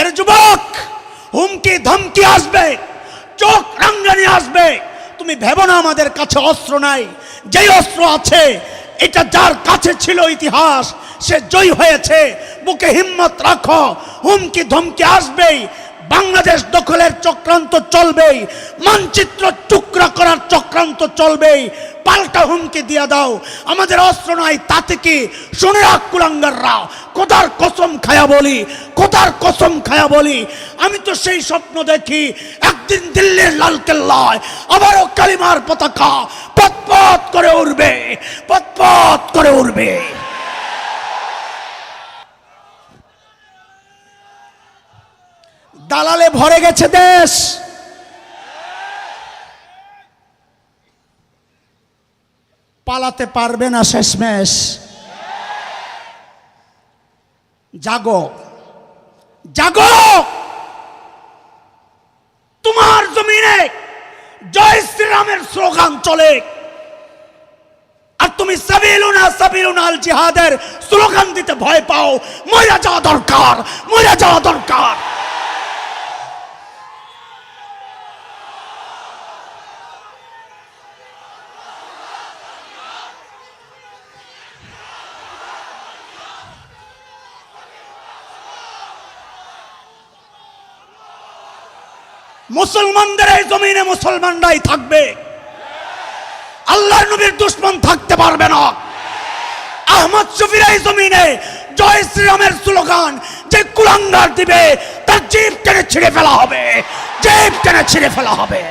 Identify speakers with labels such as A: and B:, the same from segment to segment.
A: এর যুবক, হুমকি, ধমকি আসবে, চোখ রাঙ্গানি আসবে। তুমি ভেবো না আমাদের কাছে অস্ত্র নাই, যেই অস্ত্র আছে, এটা যার কাছে ছিল ইতিহাস, সে জয়ী হয়েছে। বুকে হিম্মত রাখো, হুমকি, ধমকি আসবেই। বাংলাদেশ দখলের চক্রান্ত চলবেই, মানচিত্র টুকরা করার চক্রান্ত চলবেই। পাল্টা হুমকি দিয়ে দাও। আমাদের অস্ত্র নাই তাতে কি? শুনে রাখ কোথার কসম খায়া বলি? কোথার কসম খায়া বলি? আমি তো সেই স্বপ্ন দেখি, একদিন দিল্লির লাল কেল্লায় আবারও কালিমার পতাকা পথপথ করে উঠবে পথপথ করে উঠবে দালালে ভরে গেছে দেশ। পালাতে পারবে না শেষমেশ। জাগো। জাগো! তোমার জমিনে জয় শ্রীরামের স্লোগান চলে। আর তুমি জিহাদের স্লোগান দিতে ভয় পাও। মরে যাওয়া দরকার, মরে যাওয়া দরকার। মুসলমানদের এই জমিনে মুসলমানরাই থাকবে। আল্লাহ নবীর দুশ্মন থাকতে পারবে না। আহমদ শফির এই জমিনে জয় শ্রীরামের স্লোগান, যে কুলাঙ্গার দিবে, তার জীব টেনে ছিঁড়ে ফেলা হবে। জীব টেনে ছিঁড়ে ফেলা হবে।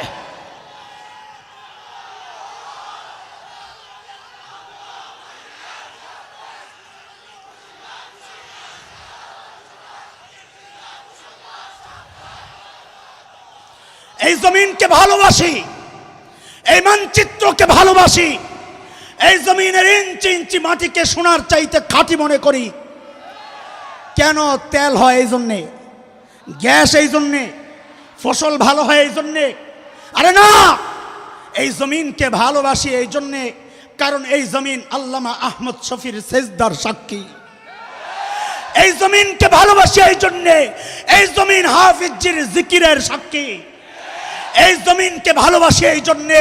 A: এই জমিনকে ভালোবাসি, এই মানচিত্রকে ভালোবাসি, এই জমিনের ইঞ্চি ইঞ্চি মাটিকে সোনার চাইতে খাঁটি মনে করি। কেন তেল হয় এই জন্যে? গ্যাস এই জন্যে? ফসল ভালো হয় এই জন্যে? আরে না! এই জমিনকে ভালোবাসি এই জন্যে, কারণ এই জমিন আল্লামা আহমদ শফির সেজদার সাক্ষী। এই জমিনকে ভালোবাসি এই জন্যে, এই জমিন হাফিজির জিকিরের সাক্ষী। এই জমিনকে ভালোবাসি এই জন্যে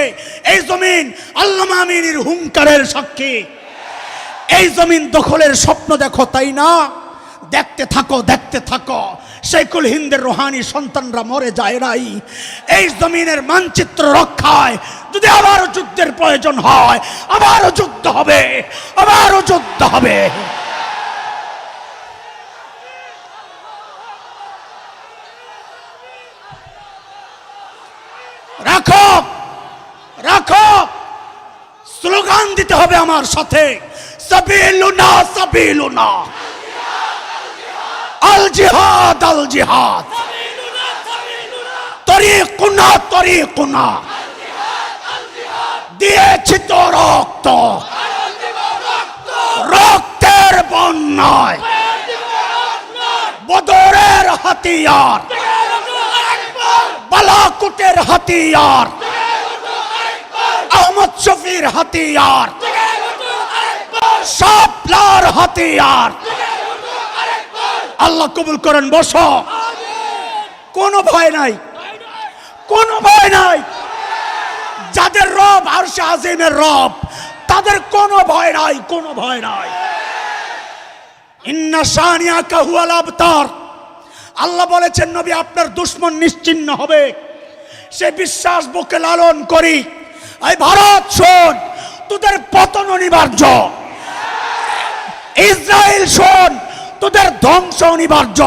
A: এই জমিন আল্লামা আমিনীর হুঙ্কারের সাক্ষী। এই জমিন দখলের স্বপ্ন দেখো, তাই না? দেখতে থাকো দেখতে থাকো। শেখুল হিন্দের রোহানি সন্তানরা মরে যায় নাই। এই জমিনের মানচিত্র রক্ষায় যদি আবারও যুদ্ধের প্রয়োজন হয়, আবারও যুদ্ধ হবে, আবারও যুদ্ধ হবে। রাখো রাখো। স্লোগান দিতে হবে আমার সাথে। দিয়েছি তো রক্ত। রক্তের বন্যায়। বদরের হাতিয়ার। বালাকুটের হাতিয়ার। আহমদ শফির হাতিয়ার। সাপলার হাতিয়ার। আল্লাহ কবুল করেন, বস। কোনো ভয় নাই। কোনো ভয় নাই। যাদের রব আর আজিমের রব, তাদের কোনো ভয় নাই, কোনো ভয় নাই। ইন্না শানিয়া কাহুয়াল আবতার। আল্লাহ বলেছেন, নবী, আপনার দুশ্মন নিশ্চিন্ন হবে। সে বিশ্বাস বুকে লালন করি। এই ভারত, শোন, তোদের পতন অনিবার্য। ইসরায়েল, শোন, তোদের ধ্বংস অনিবার্য।